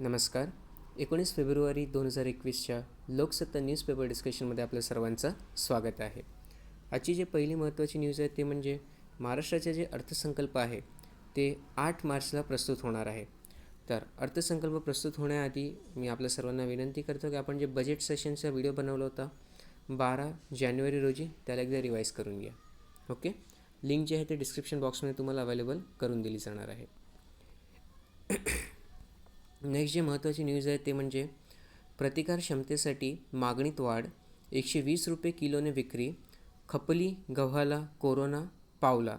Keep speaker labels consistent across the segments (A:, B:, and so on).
A: नमस्कार. एकोणीस फेब्रुवारी दोन हजार एकवीसच्या लोकसत्ता न्यूजपेपर डिस्कशनमध्ये आपलं सर्वांचं स्वागत आहे. आजची जी पहिली महत्त्वाची न्यूज आहे ते म्हणजे महाराष्ट्राचे जे अर्थसंकल्प आहे ते आठ मार्चला प्रस्तुत होणार आहे. तर अर्थसंकल्प प्रस्तुत होण्याआधी मी आपल्या सर्वांना विनंती करतो की आपण जे बजेट सेशनचा व्हिडिओ बनवला होता बारा जानेवारी रोजी त्याला एकदा रिवाईज करून घ्या. ओके लिंक जे आहे ते डिस्क्रिप्शन बॉक्समध्ये तुम्हाला अवेलेबल करून दिली जाणार आहे. नेक्स्ट जे महत्त्वाची न्यूज आहे ते म्हणजे प्रतिकार क्षमतेसाठी मागणीत वाढ एकशे वीस रुपये किलोने विक्री खपली गव्हाला कोरोना पावला.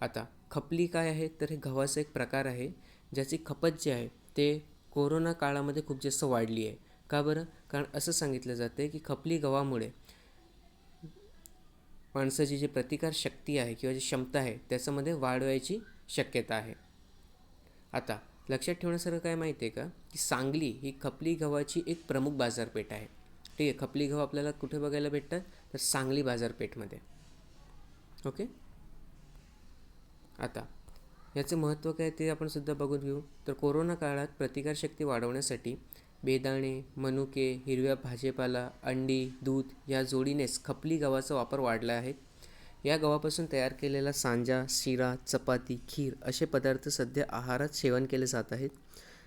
A: आता खपली काय आहे? तर हे गव्हाचा एक प्रकार आहे ज्याची खपत जी आहे ते कोरोना काळामध्ये खूप जास्त वाढली आहे. का बरं? कारण असं सांगितलं जातं की खपली गव्हामुळे माणसाची जी प्रतिकार शक्ती आहे किंवा जी क्षमता आहे त्याच्यामध्ये वाढवायची शक्यता आहे. आता लक्षात ठेवण्यासारखं काय माहिती आहे का? की सांगली ही खपली गव्हाची एक प्रमुख बाजारपेठ आहे. ठीक आहे खपली गव्हा आपल्याला कुठे बघायला भेटतात? तर सांगली बाजारपेठमध्ये. ओके? आता याचं महत्त्व काय ते आपण सुद्धा बघून घेऊ. तर कोरोना काळात प्रतिकारशक्ती वाढवण्यासाठी बेदाणे मनुके हिरव्या भाजीपाला अंडी दूध या जोडीनेच खपली गव्हाचा वापर वाढला आहे. या गव्हापासून तयार केलेला सांजा शिरा चपाती खीर असे पदार्थ सध्या आहारात सेवन केले जात आहेत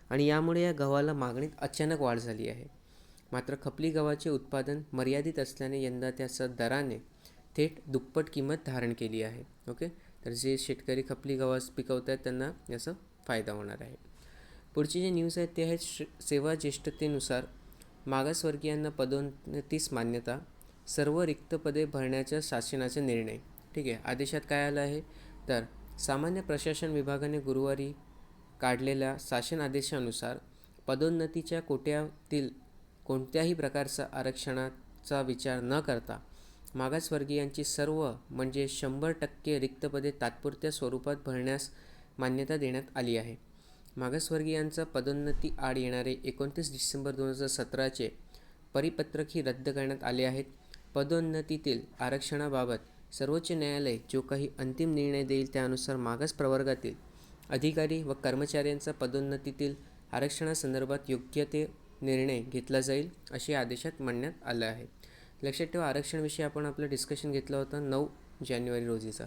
A: आणि यामुळे या गव्हाला मागणीत अचानक वाढ झाली आहे. मात्र खपली गव्हाचे उत्पादन मर्यादित असल्याने यंदा त्याचा दराने थेट दुप्पट किंमत धारण केली आहे. ओके? तर जे शेतकरी खपली गव्हास पिकवत आहेत त्यांना याचा फायदा होणार आहे. पुढची जी न्यूज आहेत ते आहेत सेवा ज्येष्ठतेनुसार मागासवर्गीयांना पदोन्नतीस मान्यता सर्व रिक्त पदे भरण्याच्या शासनाचा निर्णय. ठीक आहे आदेशात काय आलं आहे? तर सामान्य प्रशासन विभागाने गुरुवारी काढलेल्या शासन आदेशानुसार पदोन्नतीच्या कोट्यातील कोणत्याही प्रकारचा आरक्षणाचा विचार न करता मागासवर्गीयांची सर्व म्हणजे शंभर टक्के रिक्त पदे तात्पुरत्या स्वरूपात भरण्यास मान्यता देण्यात आली आहे. मागासवर्गीयांचा पदोन्नती आड येणारे एकोणतीस डिसेंबर दोन हजार सतराचे परिपत्रकही रद्द करण्यात आले आहेत. पदोन्नतीतील आरक्षणाबाबत सर्वोच्च न्यायालय जो काही अंतिम निर्णय देईल त्यानुसार मागास प्रवर्गातील अधिकारी व कर्मचाऱ्यांचा पदोन्नतीतील आरक्षणासंदर्भात योग्य ते निर्णय घेतला जाईल असे आदेशात म्हणण्यात आलं आहे. लक्षात ठेवा आरक्षणविषयी आपण आपलं डिस्कशन घेतलं होतं नऊ जानेवारी रोजीचा.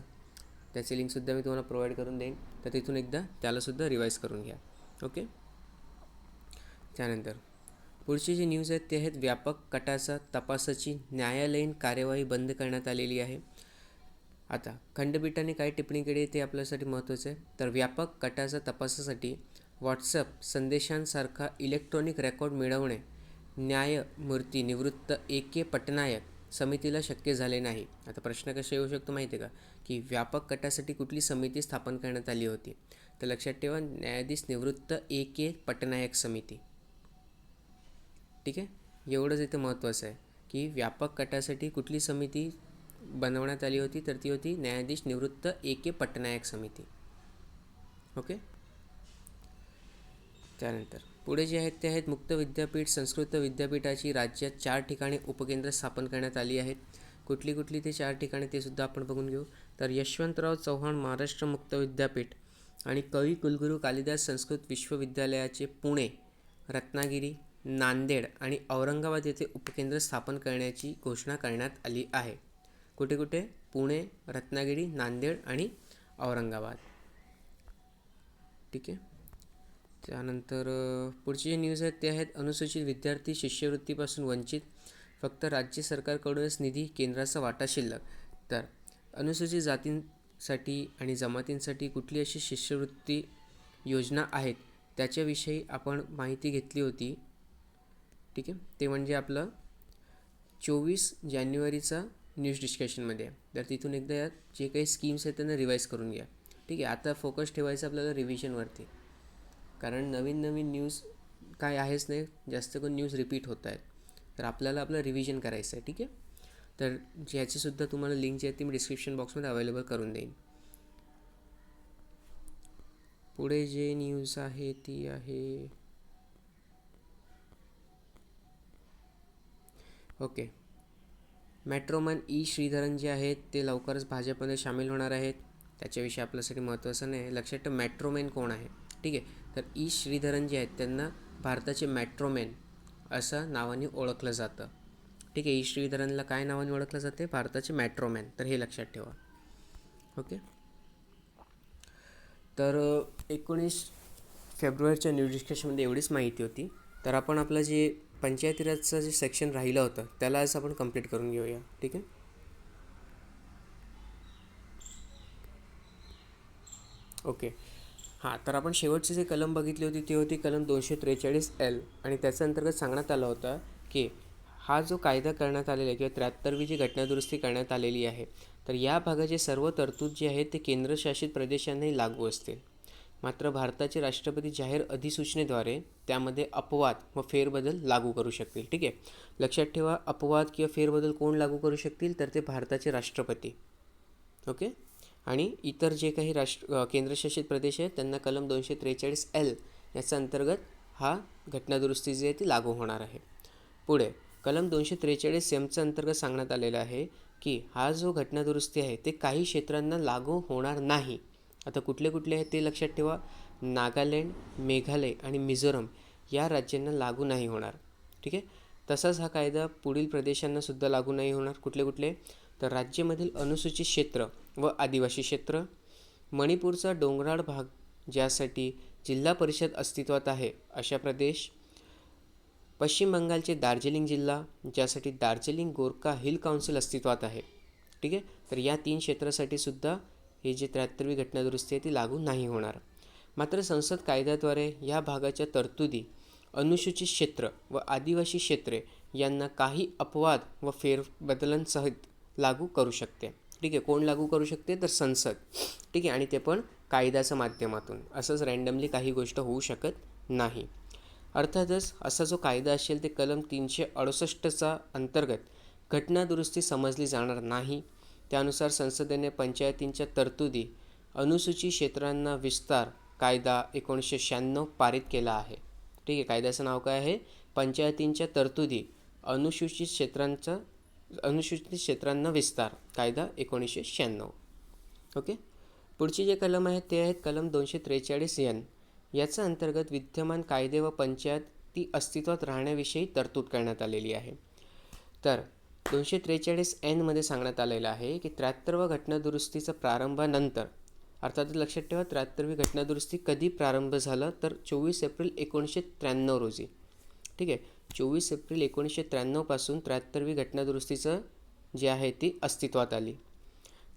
A: त्याची लिंकसुद्धा मी तुम्हाला प्रोव्हाइड करून देईन. तर तिथून एकदा त्यालासुद्धा रिवाईज करून घ्या. ओके त्यानंतर पुढची जी न्यूज आहेत ते आहेत व्यापक कटाचा तपासाची न्यायालयीन कार्यवाही बंद करण्यात आलेली आहे. आता खंडपीठाने काय टिप्पणी केली ते आपल्यासाठी महत्त्वाचं आहे. तर व्यापक कटाचा तपासासाठी व्हॉट्सअप संदेशांसारखा इलेक्ट्रॉनिक रेकॉर्ड मिळवणे न्यायमूर्ती निवृत्त ए के पटनायक समितीला शक्य झाले नाही. आता प्रश्न कसा येऊ शकतो माहिती आहे का? की व्यापक कटासाठी कुठली समिती स्थापन करण्यात आली होती? तर लक्षात ठेवा न्यायाधीश निवृत्त ए के पटनायक समिती. ठीक आहे? एवढंच इथं महत्त्वाचं आहे की व्यापक कटासाठी कुठली समिती बनवण्यात आली होती तर ती होती न्यायाधीश निवृत्त ए. के. पटनायक समिती. ओके? त्यानंतर पुढे जे आहेत ते आहेत मुक्त विद्यापीठ संस्कृत विद्यापीठाची राज्यात चार ठिकाणी उपकेंद्र स्थापन करण्यात आली आहेत. कुठली कुठली ते चार ठिकाणी ते सुद्धा आपण बघून घेऊ. तर यशवंतराव चव्हाण महाराष्ट्र मुक्त विद्यापीठ आणि कवी कुलगुरू कालिदास संस्कृत विश्वविद्यालयाचे पुणे रत्नागिरी नांदेड आणि औरंगाबाद येथे उपकेंद्र स्थापन करण्याची घोषणा करण्यात आली आहे. कुठे कुठे? पुणे रत्नागिरी नांदेड आणि औरंगाबाद. ठीक आहे. त्यानंतर पुढचे जे न्यूज आहेत ते आहेत अनुसूचित विद्यार्थी शिष्यवृत्तीपासून वंचित फक्त राज्य सरकारकडूनच निधी केंद्राचा वाटा शिल्लक. तर अनुसूचित जातींसाठी आणि जमातींसाठी कुठली अशी शिष्यवृत्ती योजना आहेत? त्याच्याविषयी आपण माहिती घेतली होती. ठीक आहे? ते म्हणजे आपलं चोवीस जानेवारीचा न्यूज डिस्कशनमध्ये आहे. तर तिथून एकदा या जे काही स्कीम्स आहेत त्यांना रिवाईज करून घ्या. ठीक आहे? आता फोकस ठेवायचं आपल्याला रिव्हिजनवरती कारण नवीन नवीन न्यूज काय आहेच नाही जास्त करून न्यूज रिपीट होत आहेत. तर आपल्याला आपलं रिव्हिजन करायचं आहे. ठीक आहे? तर ज्याचीसुद्धा तुम्हाला लिंक जी आहे ती मी डिस्क्रिप्शन बॉक्समध्ये अवेलेबल करून देईन. पुढे जे न्यूज आहे ती आहे ओके. मेट्रोमॅन ई श्रीधरन जे आहेत ते लवकरच भाजपमध्ये सामील होणार आहेत. त्याच्याविषयी आपल्यासाठी महत्त्वाचं नाही. लक्षात ठेव मॅट्रोमॅन कोण आहे? ठीक आहे? तर ई श्रीधरन जे आहेत त्यांना भारताचे मॅट्रोमॅन असं नावाने ओळखलं जातं. ठीक आहे? ई श्रीधरनला काय नावाने ओळखलं जाते? भारताचे मॅट्रोमॅन. तर हे लक्षात ठेवा. ओके? तर एकोणीस फेब्रुवारीच्या नोटिफिकेशनमध्ये एवढीच माहिती होती. तर आपण आपलं जे पंचायती राजचं जे सेक्शन राहिलं होतं त्याला आज आपण कंप्लीट करून घेऊया. ठीक आहे? ओके हां तर आपण शेवटची जे कलम बघितली होती ती होती कलम दोनशे त्रेचाळीस एल आणि त्याच्या अंतर्गत सांगण्यात आलं होतं की हा जो कायदा करण्यात आलेला आहे किंवा त्र्याहत्तरवी जी घटनादुरुस्ती करण्यात आलेली आहे तर या भागाचे सर्व तरतूद जे आहेत ते केंद्रशासित प्रदेशांनाही लागू असतील. मात्र भारताचे राष्ट्रपती जाहीर अधिसूचनेद्वारे त्यामध्ये अपवाद व फेरबदल लागू करू शकतील. ठीक आहे? लक्षात ठेवा अपवाद किंवा फेरबदल कोण लागू करू शकतील? तर ते भारताचे राष्ट्रपती. ओके? आणि इतर जे काही राष्ट्र केंद्रशासित प्रदेश आहेत त्यांना कलम दोनशे त्रेचाळीस एल याचा अंतर्गत हा घटनादुरुस्ती जी आहे ती लागू होणार आहे. पुढे कलम दोनशे त्रेचाळीस एमचा अंतर्गत सांगण्यात आलेलं आहे की हा जो घटनादुरुस्ती आहे ते काही क्षेत्रांना लागू होणार नाही. आता कुठले कुठले आहेत ते लक्षात ठेवा. नागालँड मेघालय आणि मिझोरम या राज्यांना लागू नाही होणार. ठीक आहे? तसाच हा कायदा पुढील प्रदेशांनासुद्धा लागू नाही होणार. कुठले कुठले? तर राज्यामधील अनुसूचित क्षेत्र व आदिवासी क्षेत्र. मणिपूरचा डोंगराळ भाग ज्यासाठी जिल्हा परिषद अस्तित्वात आहे अशा प्रदेश. पश्चिम बंगालचे दार्जिलिंग जिल्हा ज्यासाठी दार्जिलिंग गोरखा हिल काउन्सिल अस्तित्वात आहे. ठीक आहे? तर या तीन क्षेत्रासाठी सुद्धा ही जी त्र्याहत्तरवी घटनादुरुस्ती आहे ती लागू नाही होणार. मात्र संसद कायद्याद्वारे या भागाच्या तरतुदी अनुसूचित क्षेत्र व आदिवासी क्षेत्रे यांना काही अपवाद व फेरबदलांसहित लागू करू शकते. ठीक आहे कोण लागू करू शकते? तर संसद. ठीक आहे आणि ते पण कायद्याच्या माध्यमातून. असंच रँडमली काही गोष्ट होऊ शकत नाही. अर्थातच असा जो कायदा असेल ते कलम तीनशे अडुसष्टचा अंतर्गत घटनादुरुस्ती समजली जाणार नाही. त्यानुसार संसदेने पंचायतींच्या तरतुदी अनुसूचित क्षेत्रांना विस्तार कायदा एकोणीसशे शहाण्णव पारित केला आहे. ठीक आहे कायद्याचं नाव काय आहे? पंचायतींच्या तरतुदी अनुसूचित क्षेत्रांचा अनुसूचित क्षेत्रांना विस्तार कायदा एकोणीसशे शहाण्णव. ओके? पुढचे जे कलम आहेत ते आहेत कलम दोनशे त्रेचाळीस एन. याचा अंतर्गत विद्यमान कायदे व पंचायत ती अस्तित्वात राहण्याविषयी तरतूद करण्यात आलेली आहे. तर दोनशे त्रेचाळीस एनमध्ये सांगण्यात आलेलं आहे की त्र्याहत्तरवा घटनादुरुस्तीचा प्रारंभानंतर अर्थात लक्षात ठेवा त्र्याहत्तरवी घटनादुरुस्ती कधी प्रारंभ झालं? तर चोवीस एप्रिल एकोणीसशे त्र्याण्णव रोजी. ठीक आहे? चोवीस एप्रिल एकोणीसशे त्र्याण्णवपासून त्र्याहत्तरवी घटनादुरुस्तीचं जे आहे ती अस्तित्वात आली.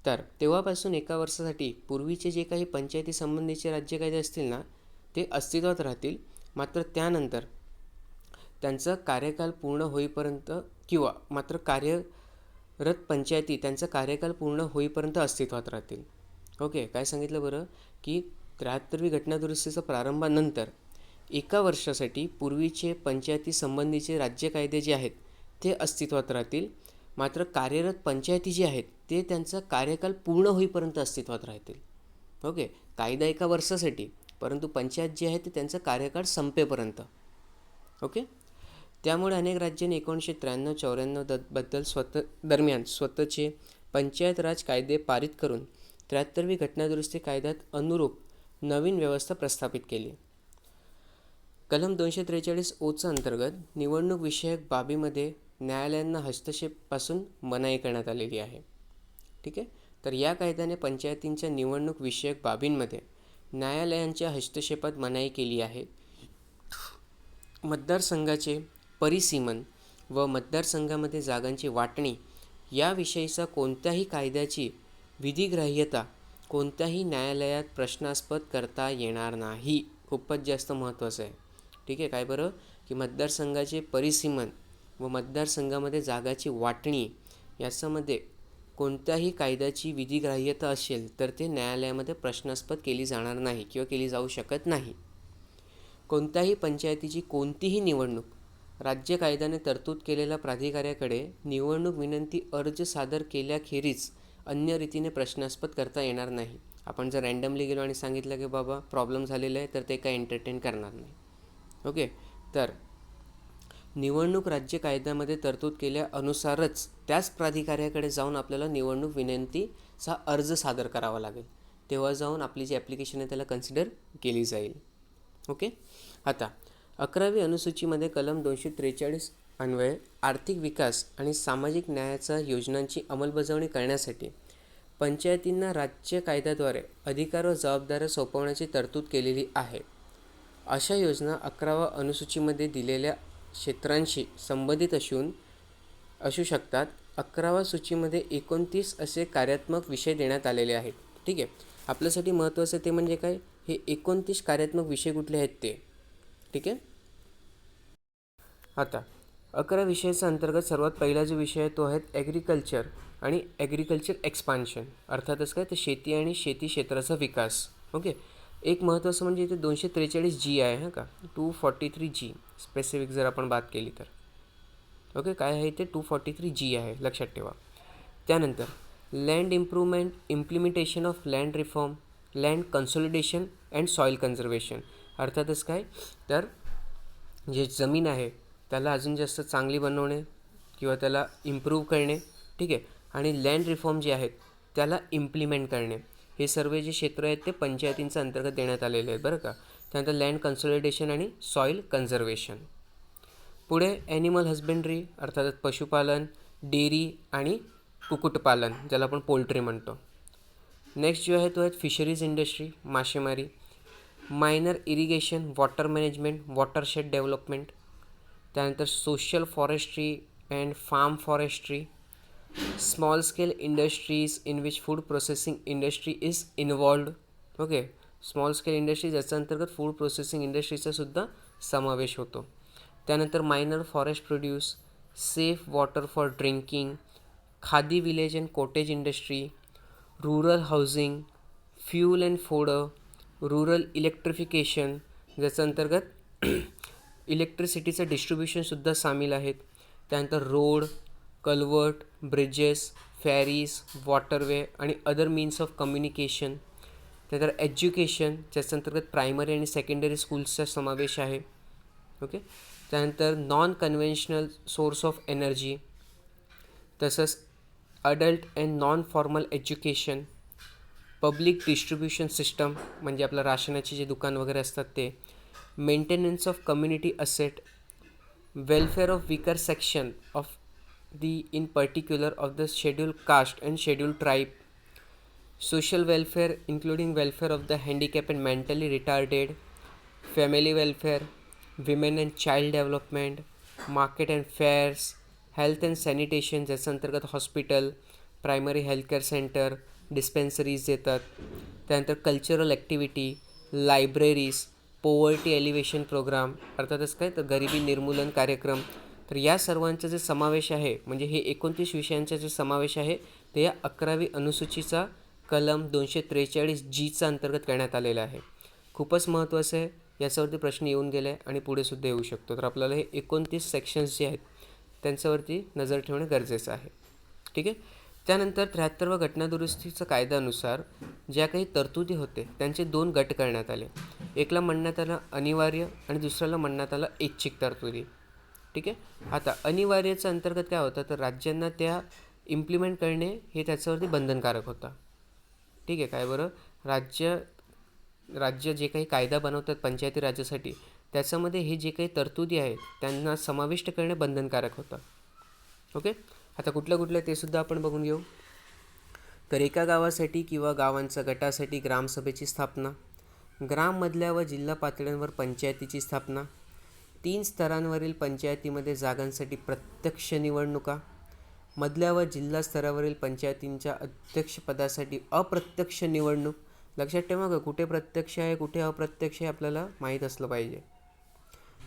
A: तर तेव्हापासून एका वर्षासाठी पूर्वीचे जे काही पंचायती संबंधीचे राज्य कायदे असतील ना ते अस्तित्वात राहतील. मात्र त्यानंतर त्यांचा कार्यकाल पूर्ण होईपर्यंत किंवा मात्र कार्यरत पंचायती त्यांचा कार्यकाल पूर्ण होईपर्यंत अस्तित्वात राहतील. ओके काय सांगितलं बरं? की त्र्याहत्तरवी घटनादुरुस्तीचा प्रारंभानंतर एका वर्षासाठी पूर्वीचे पंचायती संबंधीचे राज्य कायदे जे आहेत ते अस्तित्वात राहतील. मात्र कार्यरत पंचायती जे आहेत ते त्यांचा कार्यकाल पूर्ण होईपर्यंत अस्तित्वात राहतील. ओके कायदा एका वर्षासाठी परंतु पंचायत जे आहे ते त्यांचा कार्यकाळ संपेपर्यंत. ओके? त्यामुळे अनेक राज्यांनी एकोणीसशे त्र्याण्णव चौऱ्याण्णव द बद्दल स्वतः दरम्यान स्वतःचे पंचायत राज कायदे पारित करून त्र्याहत्तरवी घटनादुरुस्ती कायद्यात अनुरूप नवीन व्यवस्था प्रस्थापित केली. कलम दोनशे त्रेचाळीस ओचा अंतर्गत निवडणूक विषयक बाबीमध्ये न्यायालयांना हस्तक्षेपपासून मनाई करण्यात आलेली आहे. ठीक आहे? तर या कायद्याने पंचायतींच्या निवडणूक विषयक बाबींमध्ये न्यायालयांच्या हस्तक्षेपात मनाई केली आहे. मतदारसंघाचे परिसीमन व मतदारसंघामध्ये जागांची वाटणी याविषयीचा कोणत्याही कायद्याची विधिग्राह्यता कोणत्याही न्यायालयात प्रश्नास्पद करता येणार नाही. खूपच जास्त महत्त्वाचं आहे. ठीक आहे काय बरं? की मतदारसंघाचे परिसीमन व मतदारसंघामध्ये जागाची वाटणी याच्यामध्ये कोणत्याही कायद्याची विधिग्राह्यता असेल तर ते न्यायालयामध्ये प्रश्नास्पद केली जाणार नाही किंवा केली जाऊ शकत नाही. कोणत्याही पंचायतीची कोणतीही निवडणूक राज्य कायद्याने तरतूद केलेल्या प्राधिकाऱ्याकडे निवडणूक विनंती अर्ज सादर केल्याखेरीज अन्य रीतीने प्रश्नास्पद करता येणार नाही. आपण जर रँडमली गेलो आणि सांगितलं की बाबा प्रॉब्लेम झालेला आहे तर ते काय एंटरटेन करणार नाही. ओके तर निवडणूक राज्य कायद्यामध्ये तरतूद केल्यानुसारच त्याच प्राधिकाऱ्याकडे जाऊन आपल्याला निवडणूक विनंतीचा अर्ज सादर करावा लागेल. तेव्हा जाऊन आपली जी ॲप्लिकेशन आहे त्याला कन्सिडर केली जाईल. ओके आता अकरावी अनुसूचीमध्ये कलम दोनशे त्रेचाळीस अन्वये आर्थिक विकास आणि सामाजिक न्यायाच्या योजनांची अंमलबजावणी करण्यासाठी पंचायतींना राज्य कायद्याद्वारे अधिकार व जबाबदाऱ्या सोपवण्याची तरतूद केलेली आहे. अशा योजना अकरावा अनुसूचीमध्ये दिलेल्या क्षेत्रांशी संबंधित असून असू शकतात. अकरावा सूचीमध्ये एकोणतीस असे कार्यात्मक विषय देण्यात आलेले आहेत. ठीक आहे. आपल्यासाठी महत्त्वाचं ते म्हणजे काय? हे एकोणतीस कार्यात्मक विषय कुठले आहेत ते? ठीक आहे. आता अकरा विषयाचा अंतर्गत सर्वात पहिला जो विषय आहे तो आहे ॲग्रिकल्चर आणि ॲग्रिकल्चर एक्सपान्शन अर्थातच काय? तर शेती आणि शेती क्षेत्राचा विकास. ओके एक महत्त्वाचं म्हणजे इथे दोनशे त्रेचाळीस जी आहे हां का? Two forty three G specific जर आपण बात केली तर. ओके काय आहे ते टू फॉर्टी थ्री जी आहे लक्षात ठेवा. त्यानंतर land improvement implementation of land reform land consolidation and soil conservation अर्थातच काय? तर जे जमीन आहे त्याला अजून जास्त चांगली बनवणे किंवा त्याला इम्प्रूव्ह करणे ठीक आहे? आणि लँड रिफॉर्म जे आहेत त्याला इम्प्लिमेंट करणे. हे सर्व जे क्षेत्र आहेत ते पंचायतींच्या अंतर्गत देण्यात आलेले आहेत बरं का? त्यानंतर लँड कन्सॉलिडेशन आणि सॉईल कन्झर्वेशन पुढे ॲनिमल हजबेंड्री अर्थात पशुपालन डेअरी आणि कुक्कुटपालन ज्याला आपण पोल्ट्री म्हणतो. नेक्स्ट जो आहे तो आहे फिशरीज इंडस्ट्री मासेमारी. Minor irrigation water management watershed development त्यानंतर social forestry and farm forestry small scale industries in which food processing industry is involved okay small scale industries याच्या अंतर्गत फूड प्रोसेसिंग इंडस्ट्रीचा सुद्धा समावेश होतो. त्यानंतर minor forest produce safe water for drinking khadi village and cottage industry rural housing fuel and fodder rural electrification ज्याच्या अंतर्गत इलेक्ट्रिसिटीचं डिस्ट्रीब्युशनसुद्धा सामील आहेत. त्यानंतर road culvert bridges ferries waterway आणि अदर मीन्स ऑफ कम्युनिकेशन. त्यानंतर एज्युकेशन ज्याच्या अंतर्गत प्रायमरी आणि सेकंडरी स्कूल्सचा समावेश आहे. ओके? त्यानंतर non conventional source of energy तसंच adult and non formal education public distribution system म्हणजे आपलं राशनाचे जे दुकान वगैरे असतात ते. maintenance of community asset welfare of weaker section of the in particular of the schedule caste and schedule tribe social welfare including welfare of the handicapped and mentally retarded family welfare women and child development market and fairs health and sanitation ज्याच्या अंतर्गत hospital primary healthcare centre dispensaries येतात त्यानंतर cultural activity libraries poverty alleviation programme अर्थातच काय? तर गरिबी निर्मूलन कार्यक्रम. तर या सर्वांचा जे समावेश आहे म्हणजे हे एकोणतीस विषयांचा जे समावेश आहे ते या अकरावी अनुसूचीचा कलम दोनशे त्रेचाळीस जीचा अंतर्गत करण्यात आलेला आहे. खूपच महत्त्वाचं आहे. याच्यावरती प्रश्न येऊन गेले आहे आणि पुढेसुद्धा येऊ शकतो. तर आपल्याला हे एकोणतीस सेक्शन्स जे आहेत त्यांच्यावरती नजर ठेवणं गरजेचं आहे. ठीक आहे? त्यानंतर त्र्याहत्तर व घटनादुरुस्तीचं कायद्यानुसार ज्या काही तरतुदी होते त्यांचे दोन गट करण्यात आले. एकला म्हणण्यात आलं अनिवार्य आणि दुसऱ्याला म्हणण्यात आलं ऐच्छिक तरतुदी. ठीक आहे? आता अनिवार्याचं अंतर्गत काय होतं? तर राज्यांना त्या इम्प्लिमेंट करणे हे त्याच्यावरती बंधनकारक होतं. ठीक आहे? काय बरं? राज्य राज्य जे काही कायदा बनवतात पंचायती राज्यासाठी त्याच्यामध्ये हे जे काही तरतुदी आहेत त्यांना समाविष्ट करणे बंधनकारक होतं. ओके? आता कुठलं कुठलं ते सुद्धा आपण बघून घेऊ. तर एका गावासाठी किंवा गावांच्या गटासाठी ग्रामसभेची स्थापना ग्राममधल्या व जिल्हा पातळ्यांवर पंचायतीची स्थापना तीन स्तरांवरील पंचायतीमध्ये जागांसाठी प्रत्यक्ष निवडणुका मधल्या व जिल्हा स्तरावरील पंचायतींच्या अध्यक्षपदासाठी अप्रत्यक्ष निवडणूक. लक्षात ठेवा का कुठे प्रत्यक्ष आहे कुठे अप्रत्यक्ष आहे आपल्याला माहीत असलं पाहिजे.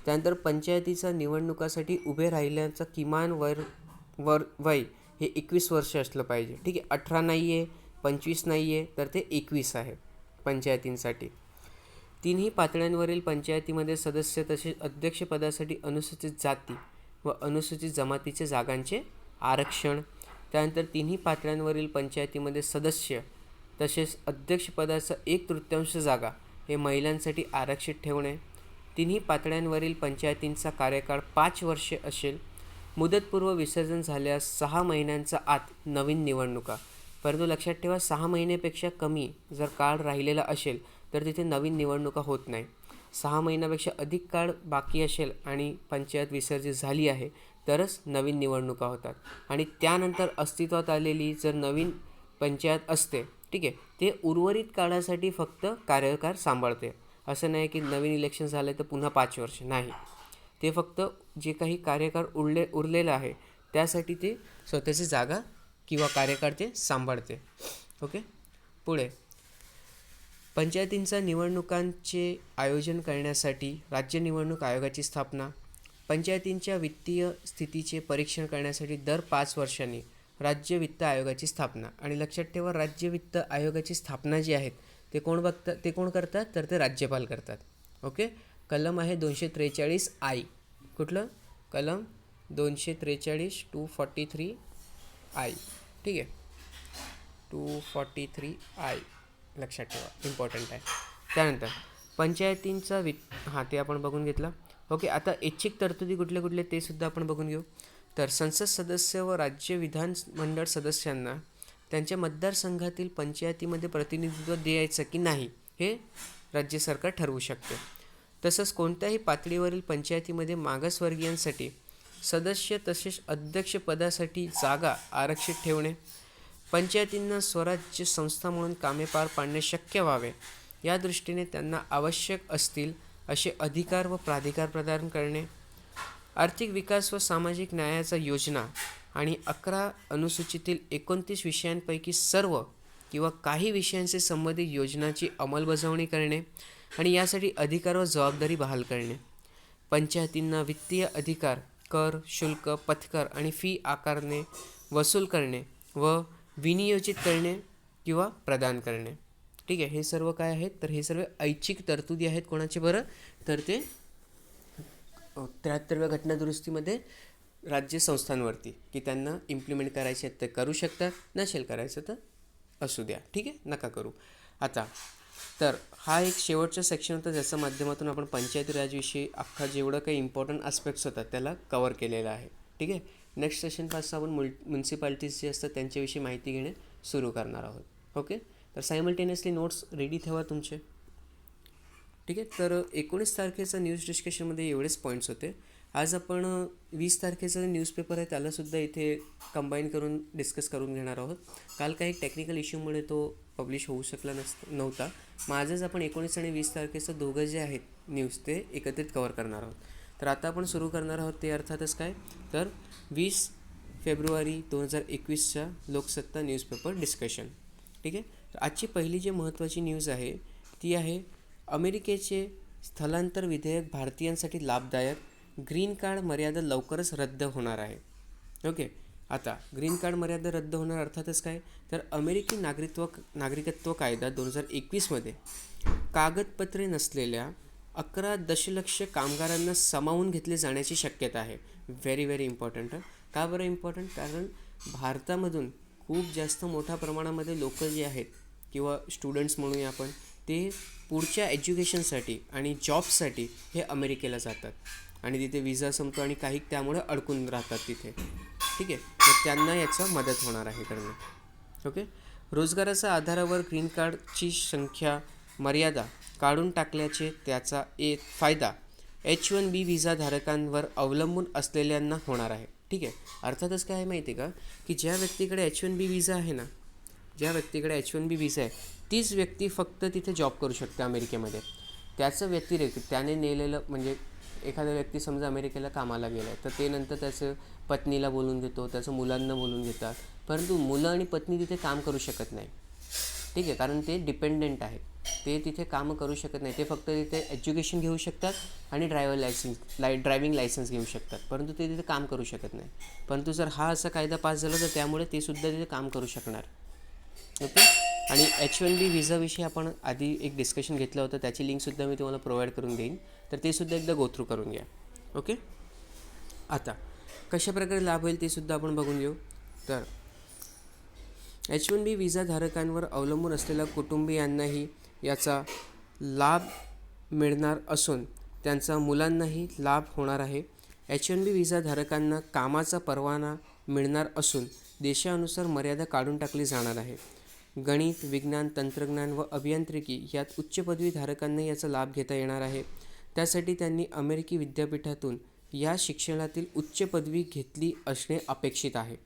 A: त्यानंतर पंचायतीचा निवडणुकासाठी उभे राहिल्याचा किमान वर वर वय हे एकवीस वर्ष असलं पाहिजे. ठीक आहे अठरा नाही आहे पंचवीस नाही आहे तर ते एकवीस आहे पंचायतींसाठी. तिन्ही पातळ्यांवरील पंचायतीमध्ये सदस्य तसेच अध्यक्षपदासाठी अनुसूचित जाती व अनुसूचित जमातीच्या जागांचे आरक्षण. त्यानंतर तिन्ही पातळ्यांवरील पंचायतीमध्ये सदस्य तसेच अध्यक्षपदाचा एक तृतीयांश जागा हे महिलांसाठी आरक्षित ठेवणे. तिन्ही पातळ्यांवरील पंचायतींचा कार्यकाळ पाच वर्षे असेल मुदतपूर्व विसर्जन झाल्यास सहा महिन्यांचा आत नवीन निवडणुका. परंतु लक्षात ठेवा सहा महिन्यापेक्षा कमी जर काळ राहिलेला असेल तर तिथे नवीन निवडणुका होत नाही. सहा महिन्यापेक्षा अधिक काळ बाकी असेल आणि पंचायत विसर्जित झाली आहे तरच नवीन निवडणुका होतात. आणि त्यानंतर अस्तित्वात आलेली जर नवीन पंचायत असते ठीक आहे ते उर्वरित काळासाठी फक्त कार्यकार सांभाळते. असं नाही की नवीन इलेक्शन झालं तर पुन्हा पाच वर्ष नाही. ते फक्त जे काही कार्यकाळ उरले उरलेलं आहे त्यासाठी ते स्वतःची जागा किंवा कार्यकाळ ते सांभाळते. ओके? पुढे. पंचायतींचा निवडणुकांचे आयोजन करण्यासाठी राज्य निवडणूक आयोगाची स्थापना पंचायतींच्या वित्तीय स्थितीचे परीक्षण करण्यासाठी दर पाच वर्षांनी राज्य वित्त आयोगाची स्थापना. आणि लक्षात ठेवा राज्य वित्त आयोगाची स्थापना जी आहेत ते कोण बघतात ते कोण करतात? तर ते राज्यपाल करतात. ओके? कलम आहे दोनशे त्रेचाळीस आय कुठलं? कलम दोनशे त्रेचाळीस टू फॉर्टी थ्री आय ठीक आहे. टू फॉर्टी थ्री आय लक्षात ठेवा. इम्पॉर्टंट आहे. त्यानंतर पंचायतींचा वि हां ते आपण बघून घेतला. ओके आता ऐच्छिक तरतुदी कुठले कुठले ते सुद्धा आपण बघून घेऊ. तर संसद सदस्य व राज्य विधानमंडळ सदस्यांना त्यांच्या मतदारसंघातील पंचायतीमध्ये प्रतिनिधित्व द्यायचं की नाही हे राज्य सरकार ठरवू शकते. तसंच कोणत्याही पातळीवरील पंचायतीमध्ये मागासवर्गीयांसाठी सदस्य तसेच अध्यक्षपदासाठी जागा आरक्षित ठेवणे पंचायतींना स्वराज्य संस्था म्हणून कामे पार पाडणे शक्य व्हावे या दृष्टीने त्यांना आवश्यक असतील असे अधिकार व प्राधिकार प्रदान करणे आर्थिक विकास व सामाजिक न्यायाचा योजना आणि अकरा अनुसूचीतील एकोणतीस विषयांपैकी सर्व किंवा काही विषयांशी संबंधित योजनांची अंमलबजावणी करणे आणि यासाठी अधिकार व जबाबदारी बहाल करणे. पंचायतींना वित्तीय अधिकार कर शुल्क पथकर आणि फी आकारणे वसूल करणे व विनियोजित करणे किंवा प्रदान करणे. ठीक आहे हे सर्व काय आहेत? तर हे सर्व ऐच्छिक तरतुदी आहेत कोणाचे बरं? तर ते त्र्याहत्तरव्या घटनादुरुस्तीमध्ये राज्य संस्थांवरती की त्यांना इम्प्लिमेंट करायचे आहेत ते करू शकतात नसेल करायचं तर असू द्या. ठीक आहे? नका करू. आता तर हा एक शेवटचा सेक्शन होता ज्याच्या माध्यमातून आपण पंचायती राजविषयी अख्खा जेवढं काही इम्पॉर्टंट आस्पेक्ट्स होतात त्याला कवर केलेलं आहे. ठीक आहे? नेक्स्ट सेशनपासून आपण मुल म्युन्सिपाल्टीज जे असतात त्यांच्याविषयी माहिती घेणे सुरू करणार आहोत. ओके तर सायमल्टेनियसली नोट्स रेडी ठेवा तुमचे. ठीक आहे? तर एकोणीस तारखेचा न्यूज डिस्कशनमध्ये एवढेच पॉईंट्स होते. आज आपण वीस तारखेचा जो न्यूजपेपर आहे त्यालासुद्धा इथे कंबाईन करून डिस्कस करून घेणार आहोत. काल काही टेक्निकल इश्यूमुळे तो पब्लिश होऊ शकला नस नव्हता. माझंच आपण एकोणीस आणि वीस तारखेचं दोघं जे आहेत न्यूज ते एकत्रित कवर करणार आहोत. तर आता आपण सुरू करणार आहोत ते अर्थातच काय? तर वीस फेब्रुवारी दोन हजार एकवीसच्या लोकसत्ता न्यूजपेपर डिस्कशन ठीक आहे? आजची पहिली जी महत्त्वाची न्यूज आहे ती आहे अमेरिकेचे स्थलांतर विधेयक भारतीयांसाठी लाभदायक. ग्रीन कार्ड मर्यादा लवकरच रद्द होणार आहे. ओके? आता ग्रीन कार्ड मर्यादा रद्द होणार अर्थातच काय? तर अमेरिकी नागरिकत्व नागरिकत्व कायदा दोन हजार एकवीसमध्ये कागदपत्रे नसलेल्या अकरा दशलक्ष कामगारांना सामावून घेतले जाण्याची शक्यता आहे. व्हेरी व्हेरी इम्पॉर्टंट का बरं इम्पॉर्टंट कारण भारतामधून खूप जास्त मोठ्या प्रमाणामध्ये लोक जे आहेत किंवा स्टुडंट्स म्हणूया आपण ते पुढच्या एज्युकेशनसाठी आणि जॉबसाठी हे अमेरिकेला जातात. आणि तिथे विजा संपतो आणि काही त्यामुळे अडकून राहतात तिथे. ठीक आहे? तर त्यांना याचा मदत होणार आहे करणं ओके? रोजगाराच्या आधारावर ग्रीन कार्डची संख्या मर्यादा काढून टाकल्याचे त्याचा एक फायदा एच वन बी विजाधारकांवर अवलंबून असलेल्यांना होणार आहे. ठीक आहे? अर्थातच काय आहे माहिती आहे का? की ज्या व्यक्तीकडे एच वन बी व्हिसा आहे ना ज्या व्यक्तीकडे एच वन बी व्हिसा आहे तीच व्यक्ती फक्त तिथे जॉब करू शकते अमेरिकेमध्ये. त्याचं व्यतिरिक्त त्याने नेलेलं म्हणजे एखादा व्यक्ती समजा अमेरिकेला कामाला गेला आहे तर ते नंतर त्याचं पत्नीला बोलून घेतो त्याचं मुलांना बोलून घेतात. परंतु मुलं आणि पत्नी तिथे काम करू शकत नाही. ठीक आहे कारण ते डिपेंडेंट आहेत ते तिथे कामं करू शकत नाही. ते फक्त तिथे एज्युकेशन घेऊ शकतात आणि ड्रायव्हर लायसन्स लाय ड्रायव्हिंग लायसन्स घेऊ शकतात. परंतु ते तिथे काम करू शकत नाही. परंतु जर हा असा कायदा पास झाला तर त्यामुळे ते सुद्धा तिथे काम करू शकणार. ओके? आणि एच वन बी विजाविषयी आपण आधी एक डिस्कशन घेतलं होतं त्याची लिंकसुद्धा मी तुम्हाला प्रोव्हाइड करून देईन. तर ते सुद्धा एकदा गोथ्रू करून घ्या. ओके आता कशा प्रकारे लाभ होईल ते सुद्धा आपण बघून घेऊ. तर एच वन बी विजाधारकांवर अवलंबून असलेल्या कुटुंबियांनाही याचा लाभ मिळणार असून त्यांचा मुलांनाही लाभ होणार आहे. एच वन बी विजाधारकांना कामाचा परवाना मिळणार असून देशानुसार मर्यादा काढून टाकली जाणार आहे. गणित विज्ञान तंत्रज्ञान व अभियांत्रिकी यात उच्च पदवीधारकांना याचा लाभ घेता येणार आहे. त्यासाठी त्यांनी अमेरिकी विद्यापीठातून या शिक्षणातील उच्च पदवी घेतली असणे अपेक्षित आहे.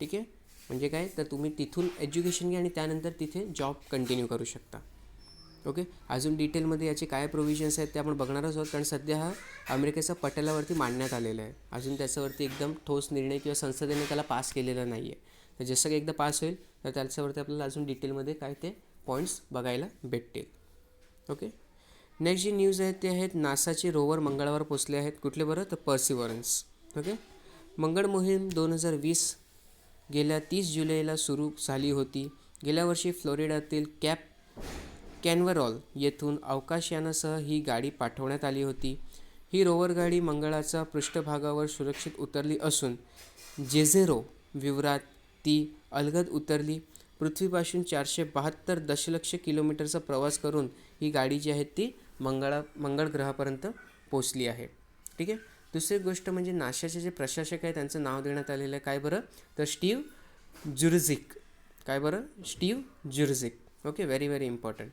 A: ठीक आहे? म्हणजे काय? तर तुम्ही तिथून एज्युकेशन घ्या आणि त्यानंतर तिथे जॉब कंटिन्यू करू शकता. ओके? अजून डिटेलमध्ये याचे काय प्रोव्हिजन्स आहेत ते आपण बघणारच आहोत कारण सध्या हा अमेरिकेचा पटलावरती मांडण्यात आलेला आहे. अजून त्याच्यावरती एकदम ठोस निर्णय किंवा संसदेने त्याला पास केलेला नाही आहे तर जसं की एकदा पास होईल तर त्याच्यावरती आपल्याला अजून डिटेलमध्ये काय ते पॉईंट्स बघायला भेटतील. ओके? नेक्स्ट जी न्यूज आहे ते आहेत नासाचे रोवर मंगळावर पोचले आहेत. कुठले बरं? तर पर्सिवरन्स ओके? मंगळ मोहीम दोन हजार वीस गेल्या तीस जुलैला सुरू झाली होती. गेल्या वर्षी फ्लोरिडातील कॅप कॅनवरॉल येथून अवकाशयानासह ही गाडी पाठवण्यात आली होती. ही रोवर गाडी मंगळाच्या पृष्ठभागावर सुरक्षित उतरली असून जेझेरो विवरात ती अलगद उतरली. पृथ्वीपासून चारशे बहात्तर दशलक्ष किलोमीटरचा प्रवास करून ही गाडी जी आहे ती मंगळा मंगळ ग्रहापर्यंत पोचली आहे. ठीक आहे? दुसरी गोष्ट म्हणजे नाशाचे जे प्रशासक आहे त्यांचं नाव देण्यात आलेलं आहे. काय बरं? तर स्टीव जुर्झिक. काय बरं? Steve Jurczyk. Okay? Very very important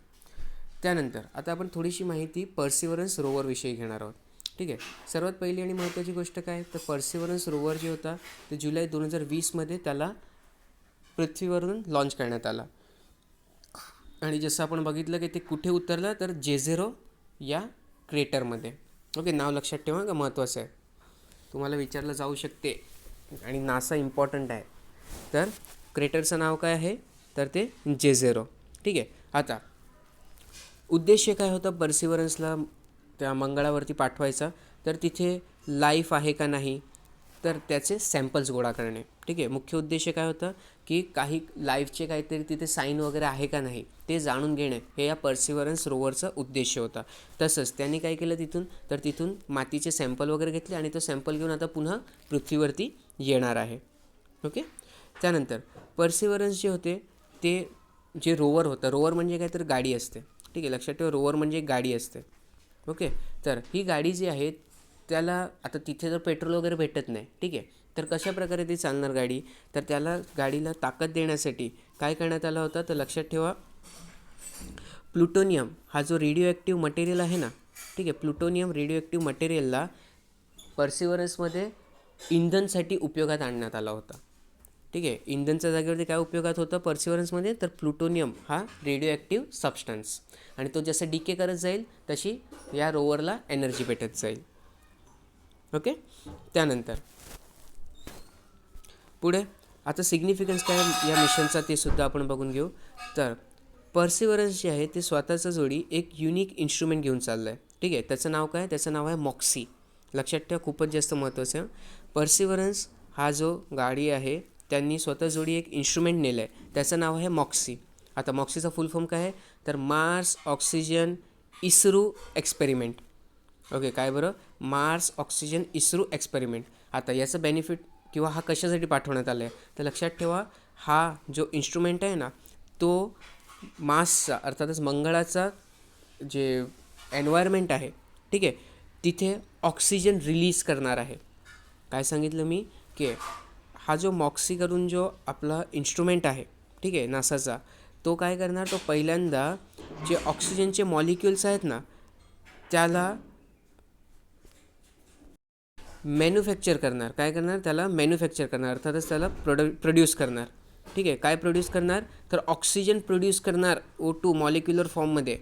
A: त्यानंतर आता आपण थोडीशी माहिती पर्सिवरन्स रोवरविषयी घेणार आहोत. ठीक आहे? सर्वात पहिली आणि महत्त्वाची गोष्ट काय? तर पर्सिवरन्स रोवर जे होता ते जुलै दोन हजार वीसमध्ये त्याला पृथ्वीवरून लॉन्च करण्यात आला. आणि जसं आपण बघितलं की ते कुठे उतरलं तर जेझेरो या क्रेटरमध्ये ओके नाव लक्षात ठेवा का महत्त्वाचं आहे. तुम्हाला विचारलं जाऊ शकते आणि नासा इम्पॉर्टंट आहे. तर क्रेटरचं नाव काय आहे? तर ते जेझेरो ठीक आहे आता उद्देश काय होता पर्सिवरन्सला त्या मंगळावरती पाठवायचा? तर तिथे लाईफ आहे का नाही? तर त्याचे सॅम्पल्स गोळा करणे. ठीक आहे मुख्य उद्देश काय होतं? की काही लाईफचे काहीतरी तिथे साईन वगैरे आहे का नाही ते जाणून घेणे हे या पर्सिवरन्स रोवरचा उद्देश होता. तसंच त्यांनी काय केलं तिथून? तर तिथून मातीचे सॅम्पल वगैरे घेतले आणि तो सॅम्पल घेऊन आता पुन्हा पृथ्वीवरती येणार आहे. ओके त्यानंतर पर्सिवरन्स जे होते ते जे रोवर होतं रोवर म्हणजे काय? तर गाडी असते. ठीक आहे? लक्षात ठेवा रोवर म्हणजे एक गाडी असते. ओके तर ही गाडी जी आहे त्याला आता तिथे जर पेट्रोल वगैरे भेटत नाही. ठीक आहे? तर कशा प्रकारे ती चालणार गाडी? तर त्याला गाडीला ताकद देण्यासाठी काय करण्यात आला होता? तर लक्षात ठेवा. प्लुटोनियम हा जो रेडिओ ॲक्टिव्ह मटेरियल आहे ना ठीक आहे प्लुटोनियम रेडिओ ॲक्टिव्ह मटेरियलला पर्सिवरन्समध्ये इंधनसाठी उपयोगात आणण्यात आला होता. ठीक आहे इंधनच्या जागेवरती काय उपयोगात होतं? पर्सिवरन्समध्ये तर प्लुटोनियम हा रेडिओ ॲक्टिव्ह सबस्टन्स आणि तो जसं डिके करत जाईल तशी या रोवरला एनर्जी भेटत जाईल. ओके त्यानंतर पुढे? आता सिग्निफिकन्स काय या मिशनचा ते सुद्धा आपण बघून घेऊ. तर पर्सिवरन्स जे आहे ते स्वतःचा जोडी एक युनिक इन्स्ट्रुमेंट घेऊन चाललं आहे ठीक आहे? त्याचं नाव काय? त्याचं नाव आहे मॉक्सी लक्षात ठेवा खूपच जास्त महत्त्वाचं आहे. पर्सिवरन्स हा जो गाडी आहे त्यांनी स्वतः जोडी एक इन्स्ट्रुमेंट नेलं आहे त्याचं नाव आहे मॉक्सी आता मॉक्सीचा फुल फॉर्म काय आहे? तर Mars oxygen ISRO experiment okay काय बरं? मार्स ऑक्सिजन इस्रो एक्सपेरिमेंट आता याचं बेनिफिट किंवा हा कशासाठी पाठवण्यात आला आहे तर लक्षात ठेवा हा जो इन्स्ट्रुमेंट आहे ना तो मासचा अर्थातच मंगळाचा जे एन्व्हायरमेंट आहे ठीक आहे तिथे ऑक्सिजन रिलीज करणार आहे. काय सांगितलं मी? की हा जो मॉक्सी करून जो आपला इन्स्ट्रुमेंट आहे ठीक आहे नासाचा तो काय करणार? तो पहिल्यांदा जे ऑक्सिजनचे मॉलिक्युल्स आहेत ना त्याला मॅन्युफॅक्चर करणार. काय करणार? त्याला मॅन्युफॅक्चर करणार. अर्थातच त्याला प्रोड प्रोड्यूस करणार. ठीक आहे? काय प्रोड्यूस करणार? तर ऑक्सिजन प्रोड्यूस करणार ओ टू मॉलिक्युलर फॉर्ममध्ये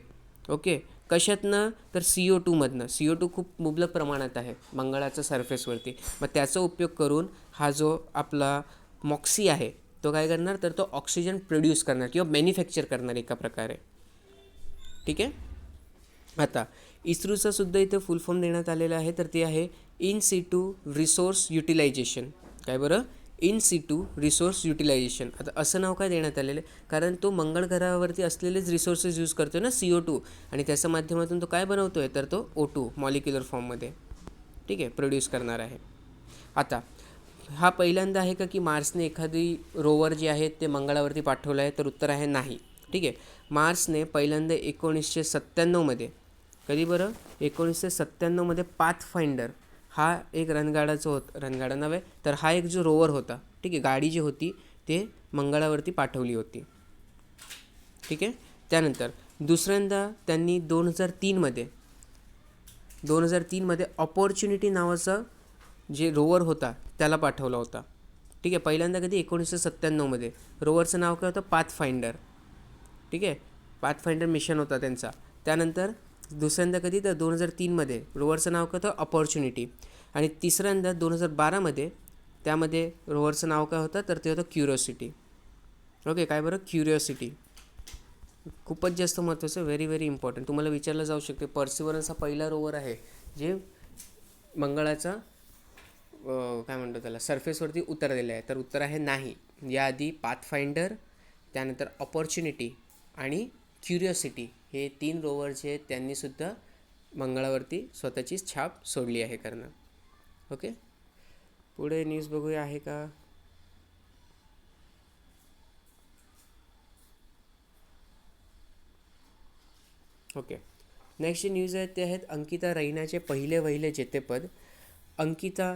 A: ओके कशातनं? तर सी ओ टूमधनं सी ओ टू खूप मुबलक प्रमाणात आहे मंगळाच्या सरफेसवरती मग त्याचा उपयोग करून हा जो आपला मॉक्सी आहे तो काय करणार? तर तो ऑक्सिजन प्रोड्यूस करणार किंवा मॅन्युफॅक्चर करणार एका प्रकारे. ठीक आहे? आता इस्रोचा सुद्धा इथं फुल फॉर्म देण्यात आलेला आहे. तर ते आहे in situ resource utilisation काय बरं? In situ resource utilisation आता असं नाव काय देण्यात आलेलं आहे? कारण तो मंगळ ग्रहावरती असलेलेच रिसोर्सेस यूज करतो ना सी ओ टू आणि त्याच्या माध्यमातून तो काय बनवतो आहे तर तो ओ टू मॉलिक्युलर फॉर्ममध्ये ठीक आहे? प्रोड्यूस करणार आहे. आता हा पहिल्यांदा आहे का की मार्सने एखादी रोवर जे आहे ते मंगळावरती पाठवलं आहे तर उत्तर आहे नाही. ठीक आहे? मार्सने पहिल्यांदा एकोणीसशे सत्त्याण्णवमध्ये कधी बरं? एकोणीसशे सत्त्याण्णवमध्ये पाथ फाइंडर हा एक रणगाडाचं होत रणगाडा नव्हे तर हा एक जो रोवर होता ठीक आहे गाडी जी होती ते मंगळावरती पाठवली होती. ठीक आहे? त्यानंतर दुसऱ्यांदा त्यांनी दोन हजार तीनमध्ये दोन हजार तीनमध्ये ऑपॉर्च्युनिटी नावाचा जे रोवर होता त्याला पाठवला होता. ठीक आहे? पहिल्यांदा कधी? एकोणीसशे सत्त्याण्णवमध्ये रोवरचं नाव काय होतं? पाथफाइंडर ठीक आहे? पाथफाइंडर मिशन होता त्यांचा. त्यानंतर दुसऱ्यांदा कधी तर दोन हजार तीनमध्ये. रोवरचं नाव काय होतं ऑपॉर्च्युनिटी आणि तिसऱ्यांदा दोन हजार बारामध्ये त्यामध्ये रोवरचं नाव काय होतं? तर ते होतं क्युरिओसिटी ओके काय बरं? क्युरिओसिटी खूपच जास्त महत्त्वाचं व्हेरी व्हेरी इम्पॉर्टंट तुम्हाला विचारलं जाऊ शकते पर्सिवरन्स हा पहिला रोवर आहे जे मंगळाचा काय म्हणतो त्याला सरफेसवरती उतरलेलं आहे. तर उत्तर आहे नाही. याआधी पाथफाइंडर त्यानंतर ऑपॉर्च्युनिटी आणि क्युरिओसिटी हे तीन रोवर जे आहेत त्यांनीसुद्धा मंगळावरती स्वतःची छाप सोडली आहे करणं. ओके पुढे न्यूज बघूया आहे का? ओके नेक्स्ट जे न्यूज आहेत ते आहेत अंकिता रैनाचे पहिले वहिले जेतेपद अंकिता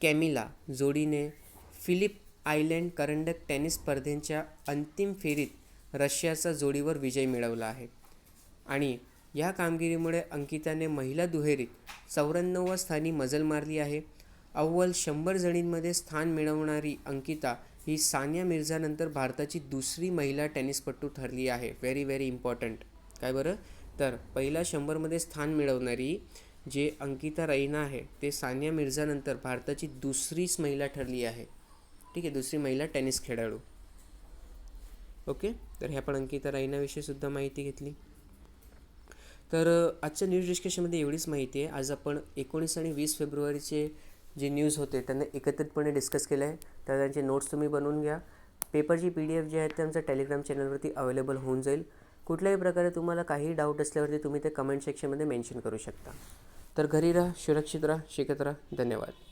A: कॅमिला जोडीने फिलिप आयलँड करंडक टेनिस स्पर्धेंच्या अंतिम फेरीत रशियाचा जोडीवर विजय मिळवला आहे. आणि या कामगिरीमुळे अंकिताने महिला दुहेरीत चौऱ्याण्णवव्या स्थानी मजल मारली आहे. अव्वल शंभर जणींमध्ये स्थान मिळवणारी अंकिता ही सानिया मिर्झानंतर भारताची दुसरी महिला टेनिसपटू ठरली आहे. व्हेरी व्हेरी इम्पॉर्टंट काय बरं? तर पहिल्या शंभरमध्ये स्थान मिळवणारी जे अंकिता रैना आहे ते सानिया मिर्झानंतर भारताची दुसरीच महिला ठरली आहे. ठीक आहे दुसरी महिला टेनिस खेळाडू. ओके? तर ह्या पण अंकिता रैनाविषयी सुद्धा माहिती घेतली. तर आजच्या न्यूज डिस्कशनमध्ये एवढीच माहिती आहे. आज आपण एकोणीस आणि वीस फेब्रुवारीचे जे न्यूज होते त्यांना एकत्रितपणे डिस्कस केलं आहे तर त्यांचे नोट्स तुम्ही बनवून घ्या. पेपरची पी डी एफ जे आहेत ते आमच्या टेलिग्राम चॅनलवरती अवेलेबल होऊन जाईल. कुठल्याही प्रकारे तुम्हाला काही डाऊट असल्यावरती तुम्ही ते कमेंट सेक्शनमध्ये मेन्शन करू शकता. तर घरी राहा सुरक्षित राहा शिकत राहा. धन्यवाद.